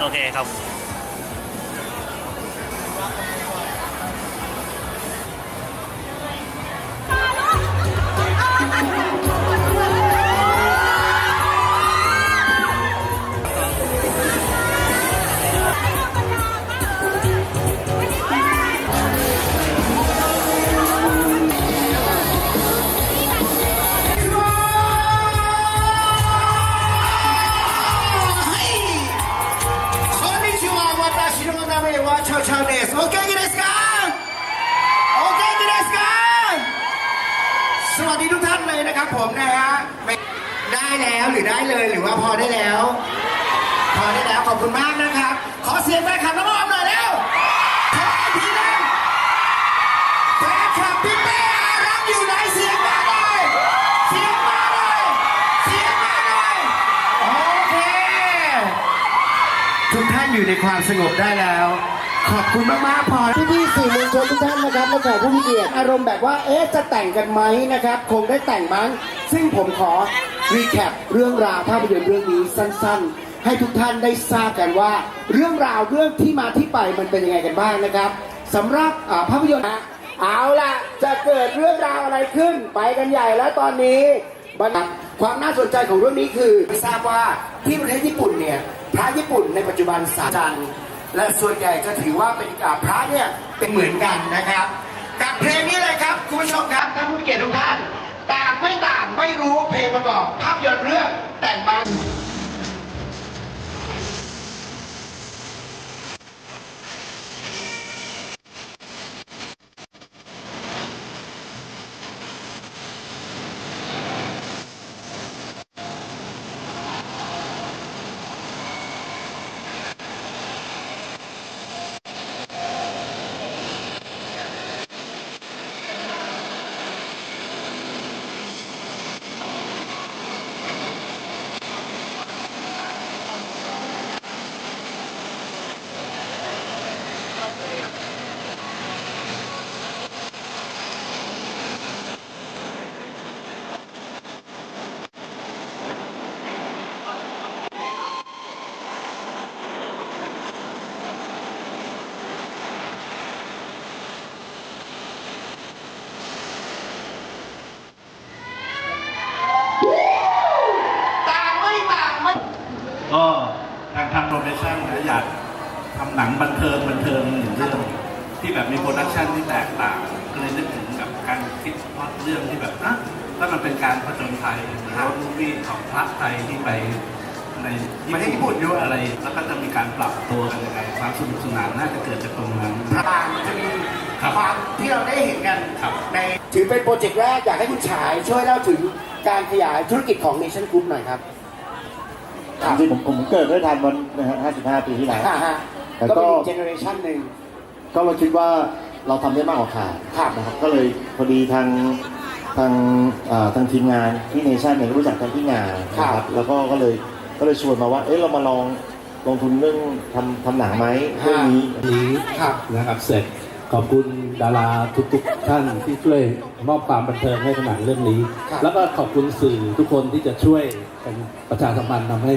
โอเคครับ นะครับผมนะฮะได้แล้วหรือได้เลยหรือว่าพอได้แล้ว พอได้แล้วขอบคุณมากนะครับ ขอเสียงแฟนคลับน้องออมหน่อยเร็วขออีกทีหนึงแฟนคลับพี่เป้อารักอยู่ไหนเสียงมาหน่อยเสียงมาหน่อยเสียงมาหน่อยโอเค ทุกท่านอยู่ในความสงบได้แล้ว ขอบคุณมากๆพอพี่พี่ๆสื่อมวลชนทุกท่านนะครับและแขกผู้มีเกียรติอารมณ์แบบว่าเอ๊ะจะแต่งกันไหมนะครับ คงได้แต่งมั้ง ซึ่งผมขอรีแคปเรื่องราวภาพยนตร์เรื่องนี้สั้นๆ ให้ทุกท่านได้ทราบกันว่า เรื่องราวเรื่องที่มาที่ไปมันเป็นยังไงกันบ้างนะครับสำหรับอ่าภาพยนตร์นะเอาล่ะจะเกิดเรื่องราวอะไรขึ้นไปกันใหญ่แล้วตอนนี้บันความน่าสนใจของเรื่องนี้คือทราบว่าที่ประเทศญี่ปุ่นเนี่ยพระญี่ปุ่นในปัจจุบันสาจัน และส่วนใหญ่จะถือว่าเป็นอ่าพระเนี่ยเป็นเหมือนกันนะครับกับเพลงนี้เลยครับคุณผู้ชมครับท่านผู้เกียรติทุกท่านต่างไม่ต่างไม่รู้เพลงประกอบภาพยนตร์เรื่องแต่งมา ต่างไม่ต่างไม่ ก็ทางทางโปรเฟชชั่นนะอยากทำหนังบันเทิงบันเทิงหนึ่งเรื่อง ที่แบบมีโปรดักชันที่แตกต่างก็เลยนึกถึงแบบการคิดพล็อต เรื่องที่แบบอะถ้ามันเป็นการผจญภัยหรือว่ามูฟวี่ของพระไทยที่ไปในประเทศญี่ปุ่นด้วยอะไร แล้วก็จะมีการปรับตัวกันยังไงความสนุกสนานน่าจะเกิดจากตรงนั้น ต่างมันจะมีครับความที่เราได้เห็นกันครับ ใน ถือเป็นโปรเจกต์แรก อยากให้คุณฉายช่วยเล่าถึงการขยายธุรกิจของ Nation Group หน่อยครับครับจริงๆผมผมเกิดไม่ทันวันนะฮะ55 ปีที่แล้วฮ่าฮะแต่ก็ ก็เป็นเจเนอเรชันหนึ่งก็เราคิดว่า เราทำได้มากกว่าขาดครับนะครับ ก็เลยพอดีทางทางอ่าทางทีมงานที่เนชั่นเนี่ยก็รู้จักกันที่งานนะคครัรับบแล้วก็ก็เลยก็เลยชวนมาว่า เอ้ยเรามาลองลงทุนเรื่องทำทำหนังไหมเรื่องนี้นี้ครับนะครับเสร็จขอบคุณดาราทุกๆท่านที่ช่วยมอบความบันเทิงให้กับหนังเรื่องนี้ครับแล้วก็ขอบคุณสื่อทุกคนที่จะช่วยเป็นประชาสัมพันธ์ทำให้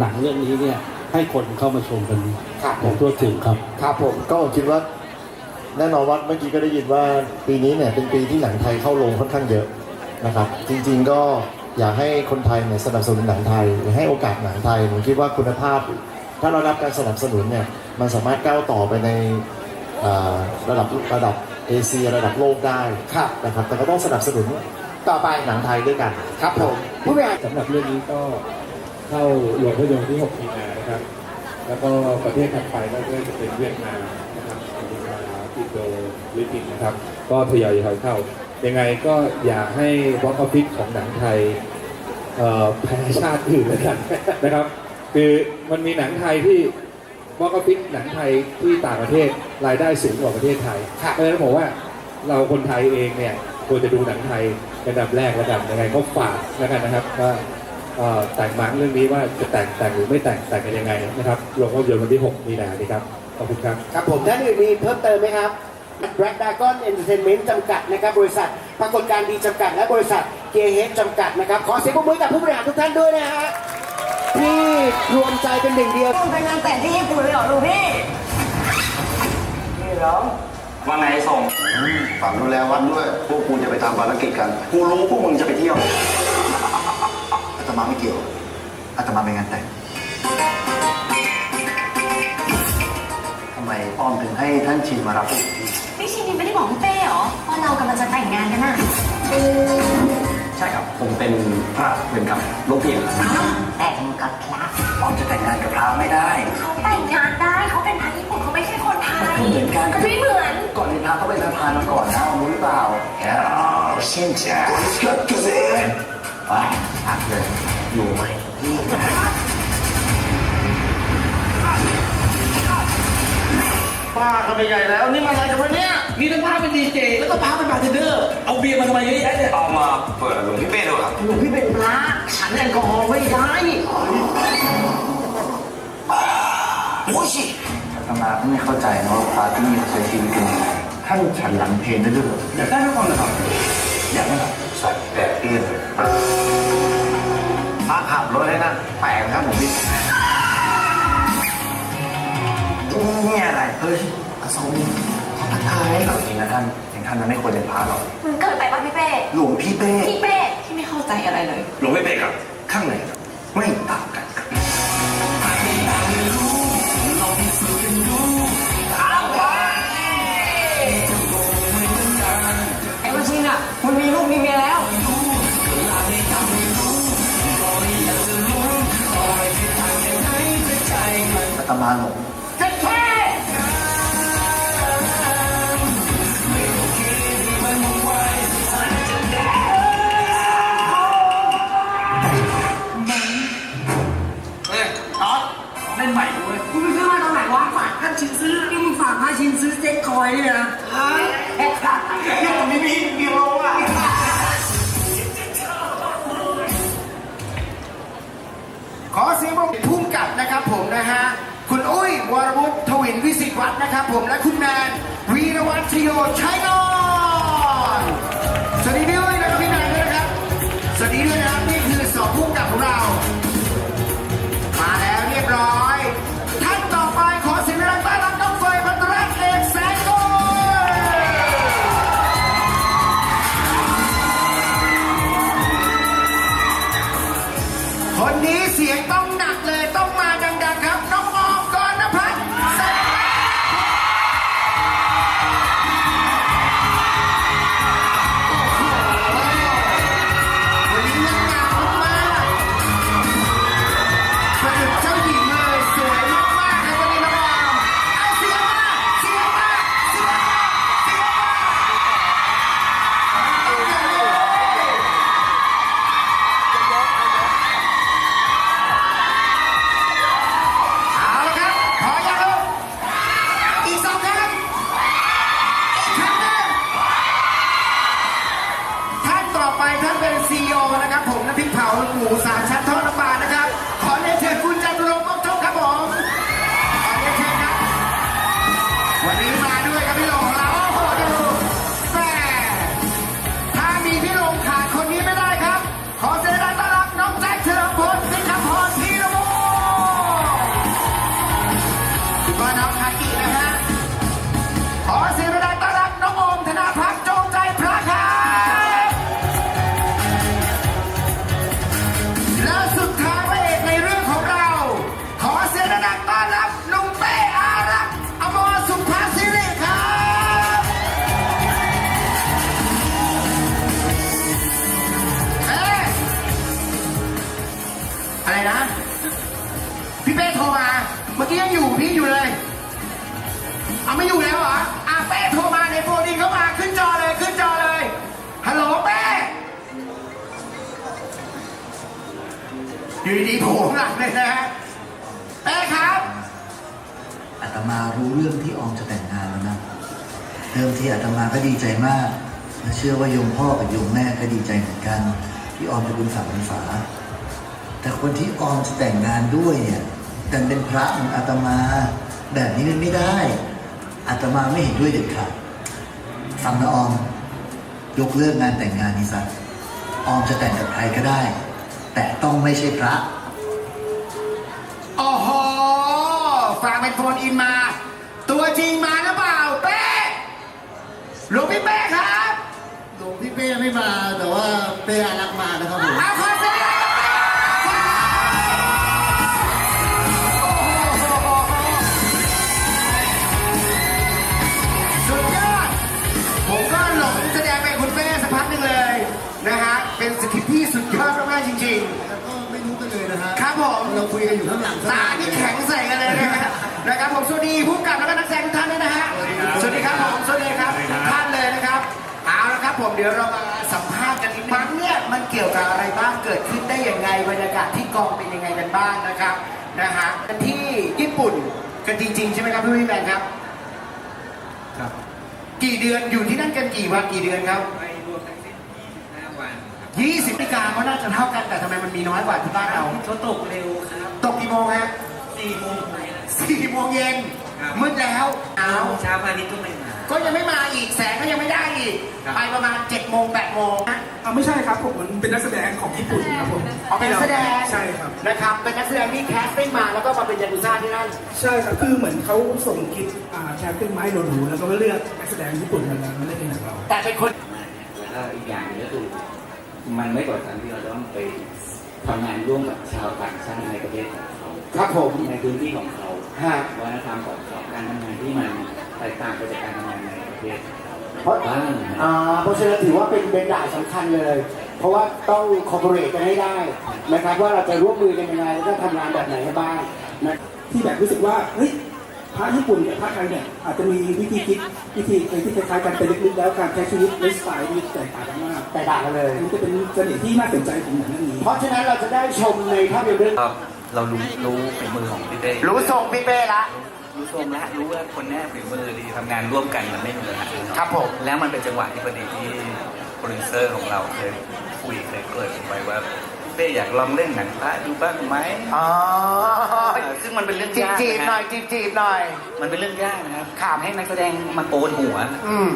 หนังเรื่องนี้เนี่ยให้คนเข้ามาชมกันครับอย่างทั่วถึงครับ ครับผมก็ผมคิดว่า แน่นอนว่าเมื่อกี้ก็ได้ยินว่าปีนี้เนี่ยเป็นปีที่หนังไทยเข้าโรงค่อนข้างเยอะนะครับ จริงๆก็อยากให้คนไทยเนี่ยสนับสนุนหนังไทยให้โอกาสหนังไทยผมคิดว่าคุณภาพ ถ้าเรารับการสนับสนุนเนี่ยมันสามารถก้าวต่อไปในอ่าระดับระดับเอเชียระดับโลกได้ครับนะครับแต่ก็ต้องสนับสนุนต่อไปหนังไทยด้วยกันครับผมผู้บริหารสำหรับเรื่องนี้ก็เข้าโรงภาพยนตร์ที่ 6 มีนานะครับ แล้วก็ประเทศถัดไปก็จะเป็นเวียดนาม อินโดลิปปินนะครับ ก็ทยอยทยอยเข้า ยังไงก็อยากให้บล็อกออฟฟิศของหนังไทยแพ้ชาติอื่นแล้วกันนะครับ คือมันมีหนังไทยที่บล็อกออฟฟิศหนังไทยที่ต่างประเทศรายได้สูงกว่าประเทศไทยเพราะฉะนั้นผมว่าเราคนไทยเองเนี่ยควรจะดูหนังไทยเป็นดับแรกแล้วกันยังไงก็ฝากแล้วกันนะครับว่าแต่งหนังเรื่องนี้ว่าจะแต่งแต่งหรือไม่แต่งแต่งกันยังไงนะครับลงภาพยนตร์วันที่ 6 มีนานี้ครับ ขอบคุณครับ ครับผมท่านอื่นมีเพิ่มเติมไหมครับ Black Dragon Entertainment จำกัดนะครับ บริษัทปรากฏการณ์ดีจำกัด และบริษัทเกเฮดจำกัดนะครับ ขอเสียงปรบมือกับผู้บริหารทุกท่านด้วยนะฮะพี่รวมใจเป็นหนึ่งเดียวไปงานแต่งที่ญี่ปุ่นเลยเหรอลูกพี่นี่เหรอว่าไงส่งฝากดูแลวัดด้วย พวกกูจะไปทำภารกิจกัน กูรู้พวกมึงจะไปเที่ยวอาตมาไม่เกี่ยวอาตมาไปงานแต่ง อ้อมถึงให้ท่านชินมารับพวกพี่พี่ชินไม่ได้บอกพี่เป้เหรอว่าเรากำลังจะแต่งงานกันน่ะใช่ครับ ผมเป็นพระเป็นกับลูกพี่แต่งกับพระอ้อมจะแต่งงานกับพระไม่ได้เขาแต่งงานได้เขาเป็นพระญี่ปุ่นเขาไม่ใช่คนไทยเหมือนกันมันไม่เหมือนก่อนเป็นพระเขาเป็นสะพานมาก่อนนะรู้หรือเปล่าแค่เช่นจ้าสกัดเกษตรไปพักเลยอยู่ไหมนี่ ป้าก็ไปใหญ่แล้ว นี่มาอะไรกันวะเนี่ยนี่ทั้งพระเป็นดีเจแล้วก็พระเป็นบาร์เทนเดอร์ เอาเบียร์มาทำไมเยอะแยะเนี่ยเอามาเปิดหลวงพี่เป้ดูครับหนูพี่เป็นพระฉันแอลกอฮอล์ไม่ได้โอ้ยชิอาตมาก็ไม่เข้าใจนะว่าพระที่นี่ใช้ชีวิตเป็นยังไงท่านฉันหลังเพลนได้ด้วยเหรออยากได้ทุกคนเลยครับอยากนะครับใส่แบบเตี้ยนพระขับรถให้นั่นแปลกนะครับผมพี่ นี่อะไร เฮ้ยอาสมขาทักทายแบบนี้นะท่านอย่างท่านนั้นไม่ควรเป็นพระหรอก มันเกิดไปป่ะพี่เป้ หลวงพี่เป้พี่เป้ที่ไม่เข้าใจอะไรเลย หลวงพี่เป้ครับ ข้างในครับไม่ต่างกันครับไอ้วัชินอะมันมีลูกมีเมียแล้วอาตมาหลง อเซ็ตคอยนี่นะฮะแค่ขาดยังไม่มีมีโลอะขอเสียงปรบมือพุ่มกับนะครับผมนะฮะ คุณอุ้ยวรวุฒิทวินวิสิตวัฒน์นะครับผมและคุณแมนวีรวัฒน์ชโยชัยนน อไปท่านเป็นซีอนะครับผมน้ำพริกเผาหมูสามชั้น อยู่พี่อยู่เลย เอาไม่อยู่แล้วเหรออะเป้โทรมาในโฟนอินเข้ามาขึ้นจอเลยขึ้นจอเลย ฮัลโหลเป้อยู่ดีๆโผล่หลังเลยนะเป้ครับ อาตมารู้เรื่องที่ออมจะแต่งงานแล้วนะเดิมที่อาตมาก็ดีใจมากและเชื่อว่าโยมพ่อกับโยมแม่ก็ดีใจเหมือนกันที่ออมจะบุญฝากบุญฝาแต่คนที่ออมจะแต่งงานด้วยเนี่ย แต่เป็นพระเหมือนอาตมา แบบนี้มันไม่ได้อาตมาไม่เห็นด้วยเด็ดขาดฟังนะออม ยกเลิกงานแต่งงานนี้ซะออมจะแต่งกับใครก็ได้ แต่ต้องไม่ใช่พระฝากเป็นโฟนอินมา ตัวจริงมาหรือเปล่าเป้หลวงพี่เป้ครับ หลวงพี่เป้ไม่มาแต่ว่าเป้อารักมานะครับผม เอาขอ งหลังตานี่แข็งใส่กันเลยนะฮะนะครับผมสวัสดีผู้กำกับแล้วก็นักแสดงทุกท่านด้วยนะฮะสวัสดีครับผมสวัสดีครับทุกท่านเลยนะครับเอาละครับผมเดี๋ยวเรามาสัมภาษณ์กันอีกครั้งเนี่ยมันเกี่ยวกับอะไรบ้างเกิดขึ้นได้ยังไงบรรยากาศที่กองเป็นยังไงกันบ้างนะครับนะฮะกันที่ญี่ปุ่นกันจริงๆใช่ไหมครับพี่วิแมนครับ ครับ กี่เดือนอยู่ที่นั่นกันกี่วันกี่เดือนครับ ไปรวมทั้งสิ้น25วัน 20นาฬิกาก็น่าจะเท่ากันแต่ทำไมมันมีน้อยกว่าที่บ้านเรา เขาตกเร็วครับตกกี่โมงฮะ4โมงไปนะสี่โมงเย็นครับ มืดแล้วเอาเช้าพาณิชย์ก็ไม่มา ก็ยังไม่มาอีกแสงก็ยังไม่ได้อีก ครับ ไปประมาณ7จ็ดโมงแปดโมงนะเอาไม่ใช่ครับผมมันเป็นนักแสดงของญี่ปุ่นครับผมออกเป็นนักแสดงใช่ครับ นะครับ เป็นนักแสดงที่แคสติ้งมาแล้วก็มาเป็นยากุซ่าที่นั่น ใช่ครับคือเหมือนเขาส่งกิฟต์อ่าแคสติ้งมาให้เราดูแล้วก็เลือกนักแสดงญี่ปุ่นมามาเล่นในหนังเรา แต่เป็นคน แล้วก็อีกอย่างหนึงก็คือ มันไม่กดดันที่เราจะต้องไปทำงานร่วมกับชาวต่างชาติในประเทศของเขาครับผมในพื้นที่ของเขาฮะวัฒนธรรมของเขาการทำงานที่มันแตกต่างไปจากการทำงานในประเทศของเขาเพราะบ้างนะอ่าเพราะฉะนั้นถือว่าเป็นเบนด่ายสำคัญเลย เพราะว่าต้องคอร์ปอเรทกันให้ได้นะครับว่าเราจะร่วมมือกันยังไงแล้วก็ทำงานแบบไหนให้บ้างนะที่แบบรู้สึกว่าเฮ้ย พระญี่ปุ่นกับพระไทยเนี่ยอาจจะมีวิธีคิดวิธีอะไรที่คล้ายๆกันแต่ลึกๆแล้วการใช้ชีวิตไลฟ์สไตล์นี่แตกต่างกันมากแต่ต่างกันเลยอันนี้จะเป็นเสน่ห์ที่น่าสนใจของหนังเรื่องนี้ เพราะฉะนั้นเราจะได้ชมในภาพยนตร์เรื่องก็เรารู้รู้ฝีมือของพี่เต้รู้ทรงพี่เป้ละ รู้ทรงและรู้ว่าคนแน่ฝีมือดีทำงานร่วมกันมันไม่เหมือนกันครับผม แล้วมันเป็นจังหวะที่พอดีที่โปรดิวเซอร์ของเราเคยคุยเคยเกริดไปว่าพี่ เต้อยากลองเล่นหนังพระดูบ้างไหมอ๋อซึ่งมันเป็นเรื่องจีบยากจีบนะหน่ฮะอยจีบจีบหน่อย มันเป็นเรื่องยากนะครับข่าวให้นักแสดงมาโกนหัว อืม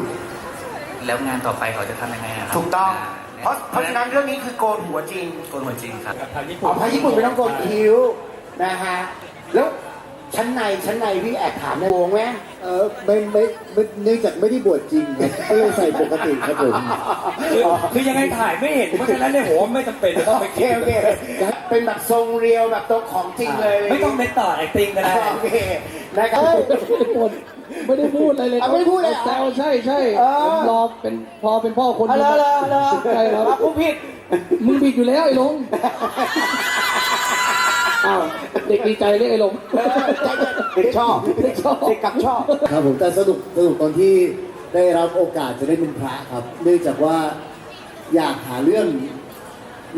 แล้วงานต่อไปเขาจะทำยังไงอะครับถูกต้องาเพราะเพราะฉะนั้นเรื่องนี้คือโกนหัวจริง โกนหัวจริงครับ อ๋อพระญี่ปุ่นไม่ต้องโกนคิ้วนะฮะ แล้ว ชั้นในชั้นในพี่แอบถามในวงไหมเออไม่ไม่ไม่เนื่องจากไม่ได้บวชจริงครับก็เลยใส่ปกติครับผมคือยังไงถ่ายไม่เห็นเพราะฉะนั้นเนี่ยผมไม่จำเป็นจะต้องไปโอเคโอเคเป็นแบบทรงเรียวแบบตรงของจริงเลยไม่ต้องเป็นต่อไอติงก็ได้โอเคนะครับ ไม่ได้พูดอะไรเลยอะไม่ได้พูดเลยเหรอแซวใช่ใช่เออ ผมรอเป็นพอเป็นพ่อคนเอาเลยเลยเลยใช่ครับ ผู้ผิดมึงผิดอยู่แล้วไอ้ลง อ้าวเด็กดีใจเรียกไอ้ลงเออใจเย็นเด็กชอบเด็กชอบ เด็กกลับชอบ ครับผมแต่สนุกสนุกตอนที่ได้รับโอกาสจะได้เป็นพระครับ เนื่องจากว่าอยากหาเรื่อง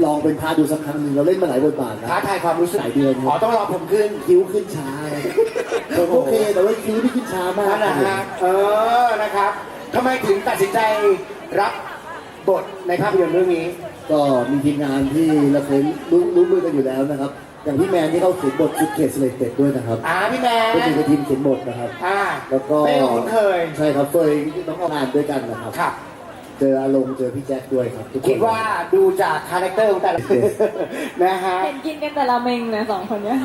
ลองเป็นพระดูสักครั้งหนึ่งเราเล่นมาหลายบทบาทนะ ท้าทายความรู้สึกหลายเดือนอ๋อต้องรอผมขึ้น คิ้วขึ้นช้าผมโอเคแต่ว่าคิ้วที่ขึ้นช้ามากนั่นนะฮะเออ นะครับทำไมถึงตัดสินใจรับบทในภาพยนตร์เรื่องนี้ ก็มีทีมงานที่เราเคยรู้รู้มือกันอยู่แล้วนะครับ อย่างพี่แมนที่เขาเขียนบทชุดเขตสเลตเต็ดด้วยนะครับอ่าพี่แมนก็อยู่ในทีมเขียนบทนะครับ อ่าแล้วก็เป้คุ้นเคย ใช่ครับเฟยน้องออกงานด้วยกันนะครับ ครับเจออารมณ์เจอพี่แจ็คด้วยครับทุกคนคิดว่าดูจากคาแรคเตอร์ของแต่ละคนนะฮะเห็นกินกันแต่ละเมงนะสองคนเนี้ย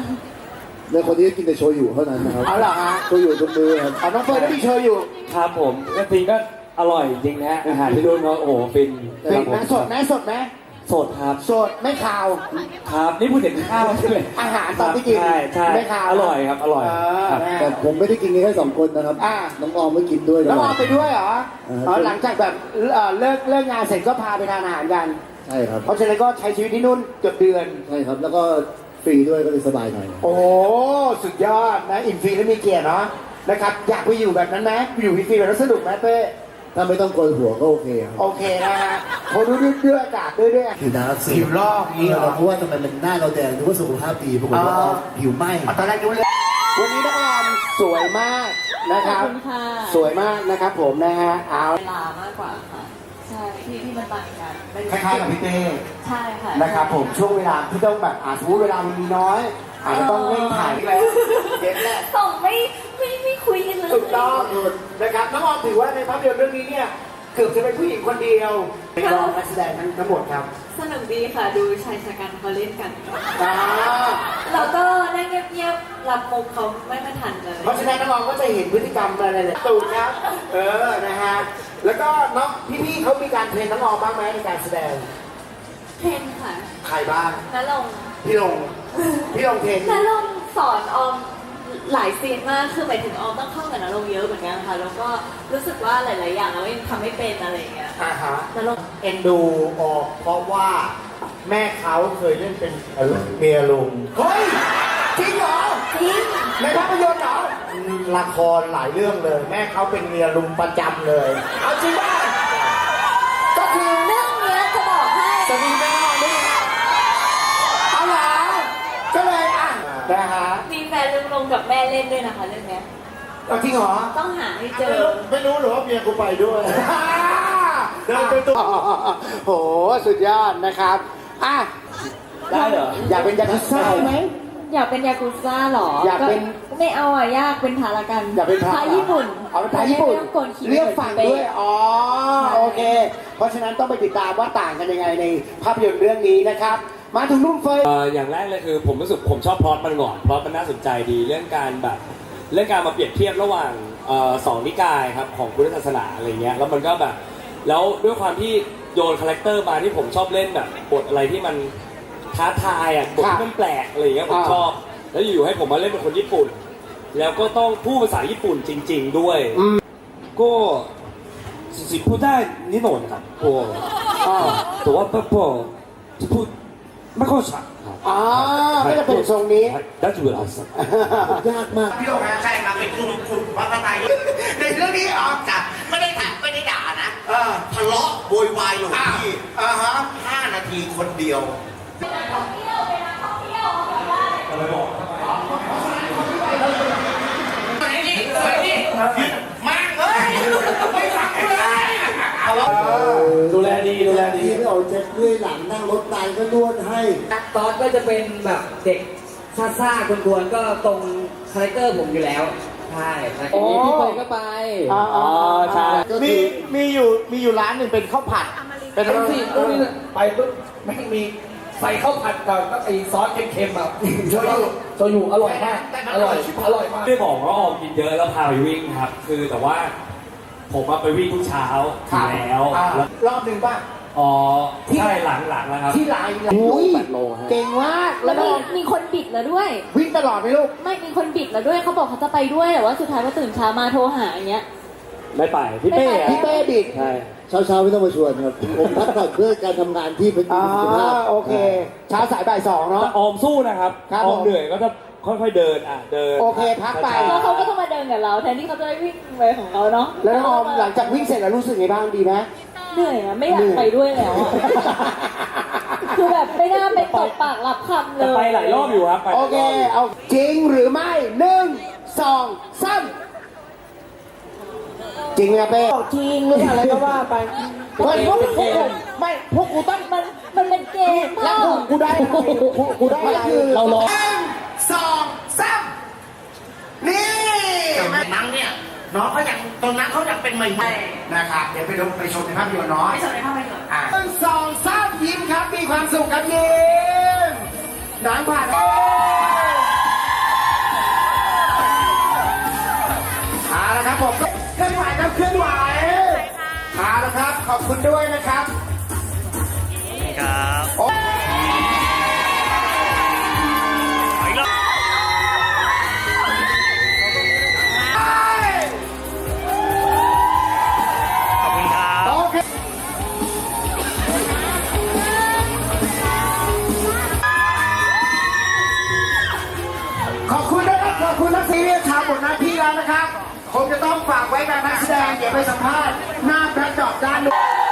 แล้วคนที่กินแต่โชยุเท่านั้นนะครับเอาเหรอฮะโชยุทุกมือครับเอาน้องเฟิร์นก็มีโชว์อยู่ครับผมก็จริงก็อร่อยจริงนะอาหารที่นู่นก็โอ้โหฟินเป็นครับผมนะสดไหมสดไห มสดครับสดไม่ขาว ครับนี่พูดถึงข้าวใช่ไหมอาหารตอนที่กินใช่ใช่ไม่ขาวอร่อยครับ อร่อยเออครับ นะแต่ผมไม่ได้กินกันแค่สองคนนะครับ อ่า น้องออมไม่กินด้วยแล้วตลอออดมไปด้วยเหรอเออ อ๋อหลังจากแบบเอ่อเลิกเลิกงานเสร็จก็พาไปทานอาหารกัน ใช่ครับ เพราะฉะนั้นก็ใช้ชีวิตที่นู่นเกือบเดือน ใช่ครับ แล้วก็ฟรีด้วยก็เลยสบายหน่อย โอ้สุดยอดนะ อินฟรีและมีเกียรติเนาะนะครับ อยากไปอยู่แบบนั้นไหมอยู่ฟรีๆแบบนั้นสนุกไหมเป้ ถ้าไม่ต้องโกนหัวก็โอเคครับโอเคนะฮะเขาดูด้วยด้วยอากาศด้วยด้วยผิวน้ำอักเสีผิวลอกนี่เหรอ เพราะว่าทำไมมันหน้าเราแดงนึกว่าสุขภาพดีปรากฏว่าอ๋อ ผิวไหม้ตอนแรกดูเลยวันนี้น้องออมสวยมากนะครับขอบคุณค่ะสวยมากนะครับผมนะฮะเอาเวลามากกว่าค่ะ ใช่ที่ที่มันต่างกันไม่คล้ายๆกับพี่เต้ใช่ค่ะนะครับผมช่วงเวลาที่ต้องแบบอาสมมติเวลามันมีน้อยอาจจะต้องเร่งถ่ายแล้วเย็นแหละส่งไม่ไม่ไม่ คุยกันเลยถูกต้องนะครับน้องออมถือว่าในภาพยนตร์เรื่องนี้เนี่ยเกือบจะเป็นผู้หญิงคนเดียวเป็นรองนักแสดงทั้งทั้งหมดครับสนุกดีค่ะดูชายชะกันเขาเล่นกันอ่าเราก็นั่งเงียบๆรับมุกเขาไม่ค่อยทันเลยเพราะฉะนั้นน้องๆก็จะเห็นพฤติกรรมอะไรเลยตูนครับเออนะฮะแล้วก็น้องพี่ๆเขามีการเทรนน้องๆบ้างไหมในการแสดงเทรนค่ะใครบ้างน้าลงพี่ลงพี่ลงเทรนน้าลงสอนออม หลายซีนมากคือหมายถึงออมต้องเข้ากับน้าลงเยอะเหมือนกันค่ะ แล้วก็รู้สึกว่าหลาย ๆ อย่างเรายังทำไม่เป็นอะไรอย่างเงี้ยอ่าฮะน้าลงเอ็นดูออกเพราะว่าแม่เขาเคยเล่นเป็นเมียลุงเฮ้ยจริงเหรอจริงในภาพยนตร์เหรอละครหลายเรื่องเลย แม่เขาเป็นเมียลุงประจำเลย เอาจริงป่ะก็คือเรื่องเนี้ยจะบอกให้จะมีแม่นอนด้วยนะเอาเหรอก็เลยอะนะฮะมีแฟนลุ งกับแม่เล่นด้วยนะคะเรื่องเนี้ย เอาจริงเหรอต้องหาให้เจอ ไม่รู้หรือว่าเมียกูไปด้วยเดินไปตัวโห สุดยอดนะครับ อะ ได้เหรอ อยากเป็นยากุซ่าไหม อยากเป็นยากุซ่าเหรออยากเป็นไม่เอาอะยากเป็นทาละกันอยากเป็นพระทาญี่ปุ่นเอาเป็นพระญี่ปุ่นไม่ต้อกฝั่งด้วย อ๋อ โอเค เพราะฉะนั้นต้องไปติดตามว่าต่างกันยังไงในภาพยนตร์เรื่องนี้นะครับ มาถึงนุ่มเฟยเอ่ออย่างแรกเลยคือผมรู้สึกผมชอบพล็อตมันก่อนเพราะมันน่าสนใจดีเรื่องการแบบเรื่องการมาเปรียบเทียบระหว่างเอ่อสองนิกายครับของพุทธศาสนาอะไรเงี้ยแล้วมันก็แบบแล้วด้วยความที่โยนคาแรคเตอร์มาที่ผมชอบเล่นแบบบทอะไรที่มันท้าทายอะบทที่มันแปลกอะไรเงี้ยผมอ่า ชอบ แล้วอยู่ๆให้ผมมาเล่นเป็นคนญี่ปุ่น แล้วก็ต้องพูดภาษาญี่ปุ่นจริง ๆ ด้วยก็สิพูดได้นิดหน่อยครับโอ้แต่ว่าพอจะพูด ไม่เข้าฉากครับ อ่าก็จะเป็นทรงนี้ That's what I said ยากมาก พี่โองนะใช่ครับเป็นคุณคุณพระประานในเรื่องนี้ออกจากไม่ได้ถามไม่ได้ด่านะเออทะเลาะโวยวายหลวงพี่อ่าฮะห้านาทีคนเดียว ก็นวดให้ตอนก็จะเป็นแบบเด็กซ่าซ่าๆกวนๆก็ตรงคาแรคเตอร์ผมอยู่แล้วใช่แล้วโอ้ พี่ไปก็ไปอ๋ออ๋อใช่มีมีอยู่มีอยู่ร้านหนึ่งเป็นข้าวผัด เป็นเป็นสิตรงนี้น่ะไปปุ๊บแม่งมีใส่ข้าวผัดกับไอ้ซอสเค็มๆแบบโชยุโชยุอร่อยมากอร่อยอร่อยมาก ไม่ได้บอกว่าออกกินเยอะแล้วพาไปวิ่งครับ คือแต่ว่าผมมาไปวิ่งทุกเช้าอยู่แล้ว อ่าแล้วรอบหนึ่งป่ะ อ๋อใช่หลังหลังๆแล้วครับที่ร้านอุ้ยเก่งมากแล้แล้ววมีก็มีคนบิดแล้วด้วย วิ่งตลอดไหมลูก ไม่มีคนบิดแล้วด้วยเขาบอกเขาจะไปด้วยแต่ว่าสุดท้ายว่าตื่นเช้ามาโทรหาอย่างเงี้ย ไม่ไปพี่เป้ไม่ไปอะพี่เป้บิดใช่เช้าเช้าๆไม่ต้องมาชวนครับ ผมพักผ่อนเพื่อการทำงานที่เป็นอ่าสุขภาพโอเค เช้าสายบ่ายสองเนาะแต่ออมสู้นะครับครับออมผมเหนื่อยก็จะค่อยๆเดินอะเดินโอเคพักไป ช้าๆ แล้วเขาก็ต้องมาเดินกับเราแทนที่เขาจะได้วิ่งไปของเขาเนาะแล้วน้องออมหลังจากวิ่งเสร็จแล้วรู้สึกไงบ้างดีไหม เหนื่อยอะไม่อยากไปด้วยแล้วอะคือแบบไม่น่าไปตบปากรับคำเลแต่ยไปหลายรอบอยู่ครับไปหโอลายเครอบอยู่เอาจริงหรือไม่หนึ่งสองสามจริงไหมเป้จริงหรืออะไรก็ว่าไปเฮ้ยพวกพวกกูไม่พวกกูต้องมันมันเป็นเกมแล้วพ่อกูกูได้อะไรกูกูได้อะไรเรารอ หนึ่งสองสามนี่แม่นังเนี่ย น้องเขายังตรงนั้นเขายังเป็นใหม่ๆนะครับเดี๋ยวไปดูไปชมในภาพยนตร์เนาะ ไม่ชมในภาพยนตร์ อะหนึ่งสองสามยิ้มครับ มีความสุขครับยิ้มหนังผ่านเอาละครับผมเคลื่อนไหวครับเคลื่อนไหวเอาละครับ ขอบคุณด้วยนะครับครับ จะต้องฝากไว้กับนักแสดง เดี๋ยวไปสัมภาษณ์หน้าแบ็คดอบด้านนู้น